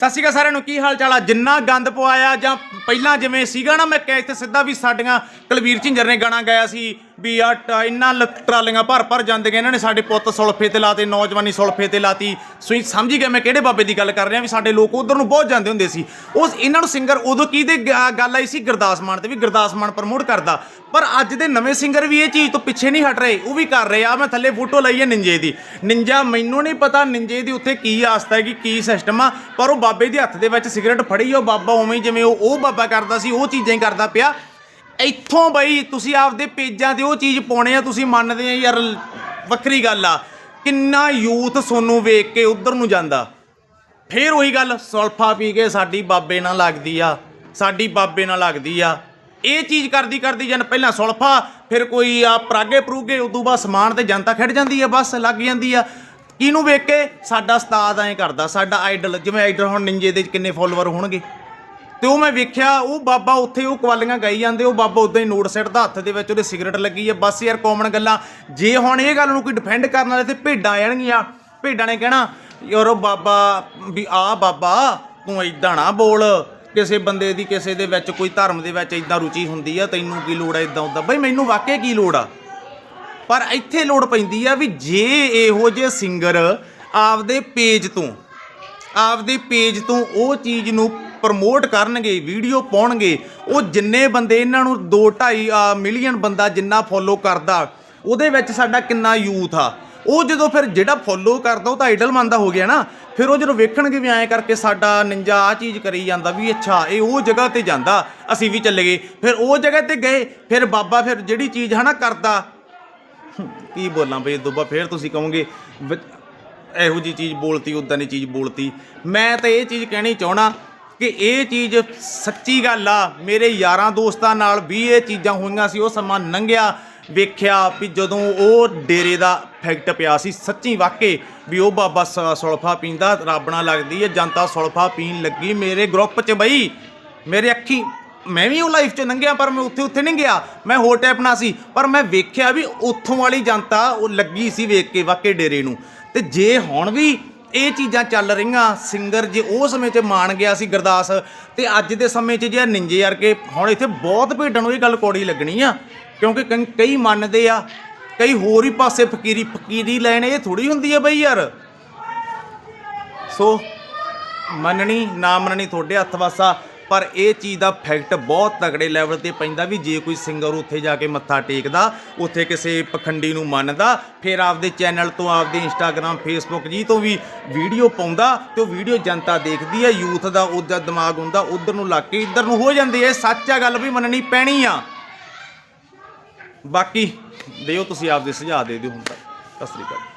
ਸਤਿ ਸ਼੍ਰੀ ਅਕਾਲ ਸਾਰਿਆਂ ਨੂੰ, ਕੀ ਹਾਲ ਚਾਲ ਆ? ਜਿੰਨਾ ਗੰਦ ਪਵਾਇਆ ਜਾਂ ਪਹਿਲਾਂ ਜਿਵੇਂ ਸੀਗਾ ਨਾ, ਮੈਂ ਕਿਹਾ ਇੱਥੇ ਸਿੱਧਾ ਵੀ ਸਾਡੀਆਂ ਕੁਲਵੀਰ ਝਿੰਜਰ ਨੇ ਗਾਣਾ ਗਾਇਆ ਸੀ। ਵੀ ਆ ਟ- ਇੰਨਾ ਲ- ਟਰਾਲੀਆਂ ਭਰ ਭਰ ਜਾਂਦੀਆਂ, ਇਹਨਾਂ ਨੇ ਸਾਡੇ ਪੁੱਤ ਸੁਲਫੇ ਤੇ ਲਾਤੇ, ਨੌਜਵਾਨੀ ਸੁਲਫੇ ਤੇ ਲਾਤੀ। ਸੋਈ ਸਮਝ ਹੀ ਮੈਂ ਕਿਹੜੇ ਬਾਬੇ ਦੀ ਗੱਲ ਕਰ ਰਿਹਾ ਵੀ ਸਾਡੇ ਲੋਕ ਉਧਰ ਨੂੰ ਬਹੁਤ ਜਾਂਦੇ ਹੁੰਦੇ ਸੀ। ਉਸ ਇਹਨਾਂ ਨੂੰ ਸਿੰਗਰ ਉਦੋਂ ਕੀ ਗ- ਗੱਲ ਆਈ ਸੀ ਗੁਰਦਾਸ ਮਾਨ ਤੇ ਵੀ ਗੁਰਦਾਸ ਮਾਨ ਪ੍ਰਮੋਟ ਕਰਦਾ। ਪਰ ਅੱਜ ਦੇ ਨਵੇਂ ਸਿੰਗਰ ਵੀ ਇਹ ਚੀਜ਼ ਤੋਂ ਪਿੱਛੇ ਨਹੀਂ ਹਟ ਰਹੇ, ਉਹ ਵੀ ਕਰ ਰਹੇ ਆ। ਮੈਂ ਥੱਲੇ ਫੋਟੋ ਲਈ ਹੈ ਨਿੰਜੇ ਦੀ। ਨਿੰਜਾ ਮੈਨੂੰ ਨਹੀਂ ਪਤਾ ਨਿੰਜੇ ਦੀ ਉੱਥੇ ਕੀ ਆਸਤਾ ਹੈ ਕਿ ਕੀ ਸਿਸਟਮ ਆ, ਪਰ ਉਹ ਬਾਬੇ ਦੇ ਹੱਥ ਦੇ ਵਿੱਚ ਸਿਗਰਟ ਫੜੀ, ਉਹ ਬਾਬਾ ਉਵੇਂ ਜਿਵੇਂ ਉਹ ਉਹ ਬਾਬਾ ਕਰਦਾ ਸੀ, ਉਹ ਚੀਜ਼ਾਂ ਹੀ ਕਰਦਾ ਪਿਆ। ਇੱਥੋਂ ਬਈ ਤੁਸੀਂ ਆਪਦੇ ਪੇਜਾਂ ਤੇ ਉਹ ਚੀਜ਼ ਪਾਉਣੇ ਆ, ਤੁਸੀਂ ਮੰਨਦੇ ਆ ਯਾਰ, ਵੱਖਰੀ ਗੱਲ ਆ। ਕਿੰਨਾ ਯੂਥ ਸੋਨੂੰ ਵੇਖ ਕੇ ਉਧਰ ਨੂੰ ਜਾਂਦਾ। ਫੇਰ ਉਹੀ ਗੱਲ, ਸੁਲਫਾ ਪੀ ਕੇ ਸਾਡੀ ਬਾਬੇ ਨਾਲ ਲੱਗਦੀ ਆ, ਸਾਡੀ ਬਾਬੇ ਨਾਲ ਲੱਗਦੀ ਆ। ਇਹ ਚੀਜ਼ ਕਰਦੀ ਕਰਦੀ ਜਨ ਪਹਿਲਾਂ ਸੁਲਫਾ, ਫਿਰ ਕੋਈ ਆ ਪਰਾਗੇ ਪਰੂਗੇ, ਉਦੋਂ ਬਾਅਦ ਸਮਾਨ ਤੇ ਜਨਤਾ ਖੜ ਜਾਂਦੀ ਆ, ਬਸ ਲੱਗ ਜਾਂਦੀ ਆ। ਕਿਹਨੂੰ ਵੇਖ ਕੇ? ਸਾਡਾ ਉਸਤਾਦ ਐਂ ਕਰਦਾ, ਸਾਡਾ ਆਈਡਲ ਜਿਵੇਂ ਆਈਡਲ ਹੁਣ ਨਿੰਜੇ ਦੇ ਕਿੰਨੇ ਫੋਲੋਅਰ ਹੋਣਗੇ। ਤੇ ਉਹ ਮੈਂ ਵੇਖਿਆ, ਉਹ ਬਾਬਾ ਉੱਥੇ ਉਹ ਕਵਾਲੀਆਂ ਗਾਈ ਜਾਂਦੇ, ਉਹ ਬਾਬਾ ਉਦਾਂ ਹੀ ਨੋਟ ਸਿੱਟਦਾ ਹੱਥ ਦੇ ਵਿੱਚ ਉਹਦੇ ਸਿਗਰਟ ਲੱਗੀ ਹੈ ਬਸ ਯਾਰ ਕਾਮਨ ਗੱਲਾਂ। ਜੇ ਹੁਣ ਇਹ ਗੱਲ ਨੂੰ ਕੋਈ ਡਿਫੈਂਡ ਕਰਨ ਵਾਲੇ ਤੇ ਭੇਡਾਂ ਆਣਗੀਆਂ ਭੇਡਾਂ ਨੇ ਕਹਿਣਾ, ਯਾਰ ਉਹ ਬਾਬਾ, ਵੀ ਆ ਬਾਬਾ, ਤੂੰ ਇਦਾਂ ਨਾ ਬੋਲ। ਕਿਸੇ ਬੰਦੇ ਦੀ, ਕਿਸੇ ਦੇ ਵਿੱਚ ਕੋਈ ਧਰਮ ਦੇ ਵਿੱਚ ਇਦਾਂ ਰੁਚੀ ਹੁੰਦੀ ਆ, ਤੈਨੂੰ ਕੀ ਲੋੜ ਆ ਇਦਾਂ ਉਦਾਂ? ਬਈ ਮੈਨੂੰ ਵਾਕਿਆ ਕੀ ਲੋੜ ਆ? ਪਰ ਇੱਥੇ ਲੋੜ ਪੈਂਦੀ ਆ ਵੀ ਜੇ ਇਹੋ ਜਿਹੇ ਸਿੰਗਰ ਆਪਦੇ ਪੇਜ ਤੋਂ, ਆਪਦੇ ਪੇਜ ਤੋਂ ਉਹ ਚੀਜ਼ ਨੂੰ ਪ੍ਰਮੋਟ ਕਰਨਗੇ ਵੀਡੀਓ ਪਾਉਣਗੇ, ਉਹ ਜਿੰਨੇ ਬੰਦੇ ਇਹਨਾਂ ਨੂੰ 2.5 ਮਿਲੀਅਨ ਬੰਦਾ ਜਿੰਨਾ ਫੋਲੋ ਕਰਦਾ, ਉਹਦੇ ਵਿੱਚ ਸਾਡਾ ਕਿੰਨਾ ਯੂਥ ਆ। ਉਹ ਜਦੋਂ ਫਿਰ ਜਿਹੜਾ ਫੋਲੋ ਕਰਦਾ, ਉਹ ਤਾਂ ਆਈਡਲ ਮੰਨਦਾ ਹੋ ਗਿਆ ਨਾ, ਫਿਰ ਉਹ ਜਦੋਂ ਵੇਖਣਗੇ ਵੀ ਐਂ ਕਰਕੇ ਸਾਡਾ ਨਿੰਜਾ ਆ ਚੀਜ਼ ਕਰੀ ਜਾਂਦਾ ਵੀ ਅੱਛਾ, ਇਹ ਉਹ ਜਗ੍ਹਾ ਤੇ ਜਾਂਦਾ, ਅਸੀਂ ਵੀ ਚੱਲੇ ਗਏ। ਫਿਰ ਉਹ ਜਗ੍ਹਾ ਤੇ ਗਏ, ਫਿਰ ਬਾਬਾ ਫਿਰ ਜਿਹੜੀ ਚੀਜ਼ ਹਨਾ ਕਰਦਾ, ਕੀ ਬੋਲਾਂ ਬਈ, ਦੁੱਬਾ ਫਿਰ ਤੁਸੀਂ ਕਹੋਗੇ, ਵ- ਇਹੋ ਜੀ ਚੀਜ਼ ਬੋਲਤੀ ਉਦਾਂ ਦੀ ਚੀਜ਼ ਬੋਲਤੀ। ਮੈਂ ਤਾਂ ਇਹ ਚੀਜ਼ ਕਹਿਣੀ ਚਾਹਣਾ ਕਿ ਇਹ ਚੀਜ਼ ਸੱਚੀ ਗੱਲ ਆ। ਮੇਰੇ ਯਾਰਾਂ ਦੋਸਤਾਂ ਨਾਲ ਵੀ ਇਹ ਚੀਜ਼ਾਂ ਹੋਈਆਂ ਸੀ, ਉਹ ਸਮਾਂ ਲੰਘਿਆ ਵੇਖਿਆ ਵੀ ਜਦੋਂ ਉਹ ਡੇਰੇ ਦਾ ਫੈਕਟ ਪਿਆ ਸੀ। ਸੱਚੀ ਵਾਕੇ ਵੀ ਉਹ ਬਾਬਾ ਸ- ਸੁਲਫਾ ਪੀਂਦਾ ਰੱਬ ਨਾਲ ਲੱਗਦੀ ਹੈ ਜਨਤਾ ਸੁਲਫਾ ਪੀਣ ਲੱਗੀ ਮੇਰੇ ਗਰੁੱਪ 'ਚ ਬਈ। ਮੇਰੇ ਅੱਖੀ, ਮੈਂ ਵੀ ਉਹ ਲਾਈਫ 'ਚ ਲੰਘਿਆ ਪਰ ਮੈਂ ਉੱਥੇ ਉੱਥੇ ਨਹੀਂ ਗਿਆ ਮੈਂ ਹੋਰ ਟਾਈਪ ਨਾਲ ਸੀ, ਪਰ ਮੈਂ ਵੇਖਿਆ ਵੀ ਉੱਥੋਂ ਵਾਲੀ ਜਨਤਾ ਉਹ ਲੱਗੀ ਸੀ ਵੇਖ ਕੇ ਵਾਕੇ ਡੇਰੇ ਨੂੰ। ਤੇ ਜੇ ਹੁਣ ਵੀ ਇਹ ਚੀਜ਼ਾਂ ਚੱਲ ਰਹੀਆਂ। ਸਿੰਗਰ ਜੇ ਉਹ ਸਮੇਂ 'ਚ ਮਾਣ ਗਿਆ ਸੀ ਗੁਰਦਾਸ, ਤੇ ਅੱਜ ਦੇ ਸਮੇਂ 'ਚ ਜੇ ਨਿੰਜੇ ਵਰਗੇ, ਹੁਣ ਇੱਥੇ ਬਹੁਤ ਭੇਡਾਂ ਨੂੰ ਇਹ ਗੱਲ ਕੋੜੀ ਲੱਗਣੀ ਆ, ਕਿਉਂਕਿ ਕਈ- ਕਈ ਮੰਨਦੇ ਆ, ਕਈ ਹੋਰ ਹੀ ਪਾਸੇ ਫਕੀਰੀ ਫਕੀਰੀ ਲੈਣ ਇਹ ਥੋੜੀ ਹੁੰਦੀ ਆ ਬਈ ਯਾਰ। ਸੋ ਮੰਨਣੀ, ਨਾ ਮੰਨਣੀ ਤੁਹਾਡੇ ਹੱਥ ਵਾਸਾ ਪਰ ਇਹ ਚੀਜ਼ ਦਾ ਫੈਕਟ ਬਹੁਤ ਤਗੜੇ ਲੈਵਲ ਤੇ ਪੈਂਦਾ ਵੀ ਜੇ ਕੋਈ ਸਿੰਗਰ ਉੱਥੇ ਜਾ ਕੇ ਮੱਥਾ ਟੇਕਦਾ, ਉੱਥੇ ਕਿਸੇ ਪਖੰਡੀ ਨੂੰ ਮੰਨਦਾ, ਫਿਰ ਆਪਦੇ ਚੈਨਲ ਤੋਂ, ਆਪਦੇ ਇੰਸਟਾਗ੍ਰam ਫੇਸਬੁੱਕ ਜੀ ਤੋਂ ਵੀ ਵੀਡੀਓ ਪਾਉਂਦਾ ਤੇ ਉਹ ਵੀਡੀਓ ਜਨਤਾ ਦੇਖਦੀ ਹੈ ਯੂਥ ਦਾ ਉਹਦਾ ਦਿਮਾਗ ਹੁੰਦਾ, ਉਧਰ ਨੂੰ ਲੱਗ ਕੇ ਇੱਧਰ ਨੂੰ ਹੋ ਜਾਂਦੀ ਹੈ। ਸੱਚ ਆ ਗੱਲ ਵੀ ਮੰਨਣੀ ਪੈਣੀ ਆ। ਬਾਕੀ ਦਿਓ ਤੁਸੀਂ ਆਪਦੇ ਸੁਝਾਅ ਦੇ ਦਿਓ ਹੁਣ ਤੱਕ। ਸਤਿ ਸ੍ਰੀ ਅਕਾਲ।